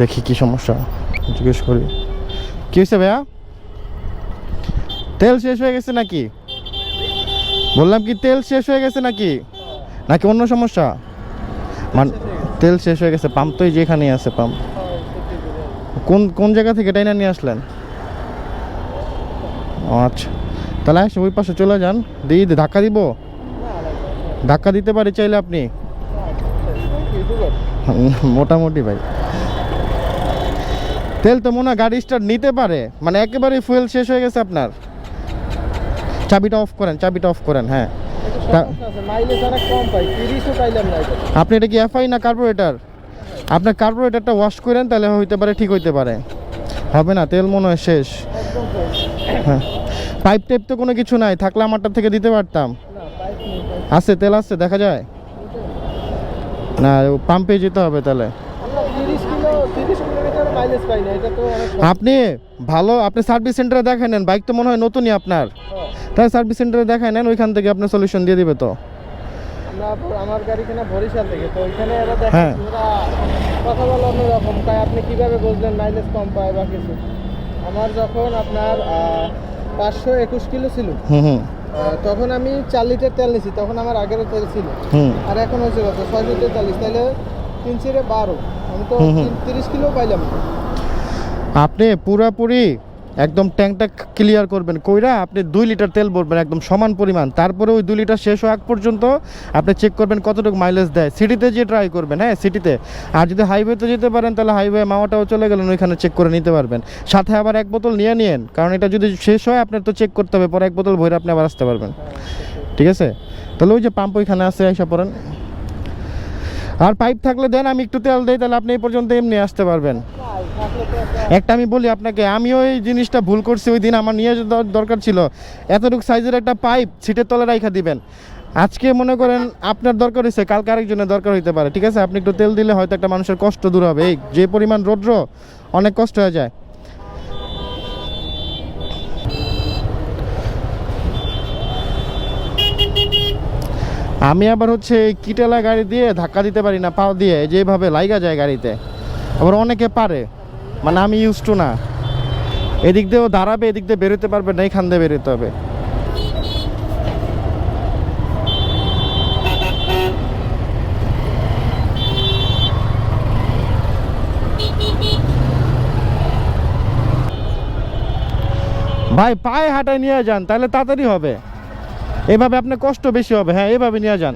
দেখি কি সমস্যা, জিজ্ঞেস করি। কি হয়েছে ভাইয়া? তেল শেষ হয়ে গেছে নাকি? বললাম কি তেল শেষ হয়ে গেছে নাকি? নাকি অন্য সমস্যা? মান, তেল শেষ হয়ে গেছে, পাম্প তো এই যে এখানেই আছে পাম্প। কোন কোন জায়গা থেকে টাইনা নিয়ে আসলেন? আচ্ছা তাহলে আসে, ওই পাশে চলে যান। দিই ধাক্কা দিব? ধাক্কা দিতে পারি চাইলে আপনি? মোটামুটি ভাই। তেল তো মনে হয় গাড়ি স্টার্ট নিতে পারে। মানে একেবারে ফুয়েল শেষ হয়ে গেছে আপনার। চাবিটা অফ করেন চাবিটা অফ করেন হ্যাঁ। আপনি এটা কি এফআই না কার্বোরেটর আপনার কার্বোরেটরটা ওয়াশ করেন তাহলে হইতে পারে ঠিক হইতে পারে। হবে না তেল মনে হয় শেষ। হ্যাঁ। পাইপ টাইপ তো কোনো কিছু নাই থাকলে আমারটা থেকে দিতে পারতাম। আছে তেল আছে দেখা যায়। না পাম্পে যেতে হবে তাহলে আমরা তিরিশ কিলো তিরিশ কিলোমিটার মাইলেজ পাই না এটা তো আপনি ভালো আপনি সার্ভিস সেন্টারে দেখায় নেন বাইক তো মনে হয় নতুনই আপনার। তাই সার্ভিস সেন্টারে দেখায় নেন ওইখান থেকে আপনার সলিউশন দিয়ে দিবে তো। আমার গাড়ি কেনা বরিশাল থেকে তো ওইখানে এরা দেখে হ্যাঁ। কথা বলে অন্যরকম। তাই আপনি কীভাবে বুঝলেন মাইলেজ কম পায় বা কিছু? আমার যখন আপনার পাঁচশো একুশ কিলো ছিল তখন আমি চার লিটার তেল নিছি তখন আমার আগেরও তেল ছিল। আর এখন হয়েছে কত ছয়শো তেতাল্লিশ তাহলে তিন বারো। আপনি পুরাপুরি একদম ট্যাঙ্কটা ক্লিয়ার করবেন। কইরা আপনি দুই লিটার তেল ভরবেন একদম সমান পরিমাণ। তারপরে ওই দুই লিটার শেষ হওয়া আগ পর্যন্ত আপনি চেক করবেন কতটুকু মাইলেজ দেয়। সিটিতে যে ট্রাই করবেন হ্যাঁ সিটিতে আর যদি হাইওয়েতে যেতে পারেন তাহলে হাইওয়ে মামাটাও চলে গেলেন ওইখানে চেক করে নিতে পারবেন। সাথে আবার এক বোতল নিয়ে নিয়েন কারণ এটা যদি শেষ হয় আপনার তো চেক করতে হবে। পরে এক বোতল ভরে আপনি আবার আসতে পারবেন। ঠিক আছে? তাহলে ওই যে পাম্প ওইখানে আছে এসে পড়েন। আর পাইপ থাকলে দেন, আমি একটু তেল দিই, তাহলে আপনি এই পর্যন্ত এমনি আসতে পারবেন। একটা- আমি বলি আপনাকে, আমিও এই জিনিসটা ভুল করছি, ওই দিন আমার নিয়ে দরকার ছিল। এতটুকু সাইজের একটা পাইপ সিটের তলে রাইখা দিবেন। আজকে মনে করেন আপনার দরকার হয়েছে, কালকে আরেকজনের দরকার হইতে পারে, ঠিক আছে? আপনি একটু তেল দিলে হয়তো একটা মানুষের কষ্ট দূর হবে। এই যে পরিমাণ রৌদ্র, অনেক কষ্ট হয়ে যায়। আমি আবার হচ্ছে কিটেলা গাড়ি দিয়ে ধাক্কা দিতে পারি না, পাও দিয়ে যেভাবে লাইগা যায় গাড়িতে। আবার অনেকে পারে মানে আমি ইউজ টু না। এদিক দিয়েও দাঁড়াবে, এদিক দিয়ে বেরোতে পারবে না এইখান দিয়ে বেরোতে হবে। ভাই, পায়ে হাঁটায় নিয়ে যান, তাহলে তাড়াতাড়ি হবে। এভাবে আপনার কষ্ট বেশি হবে হ্যাঁ এভাবে নিয়ে যান।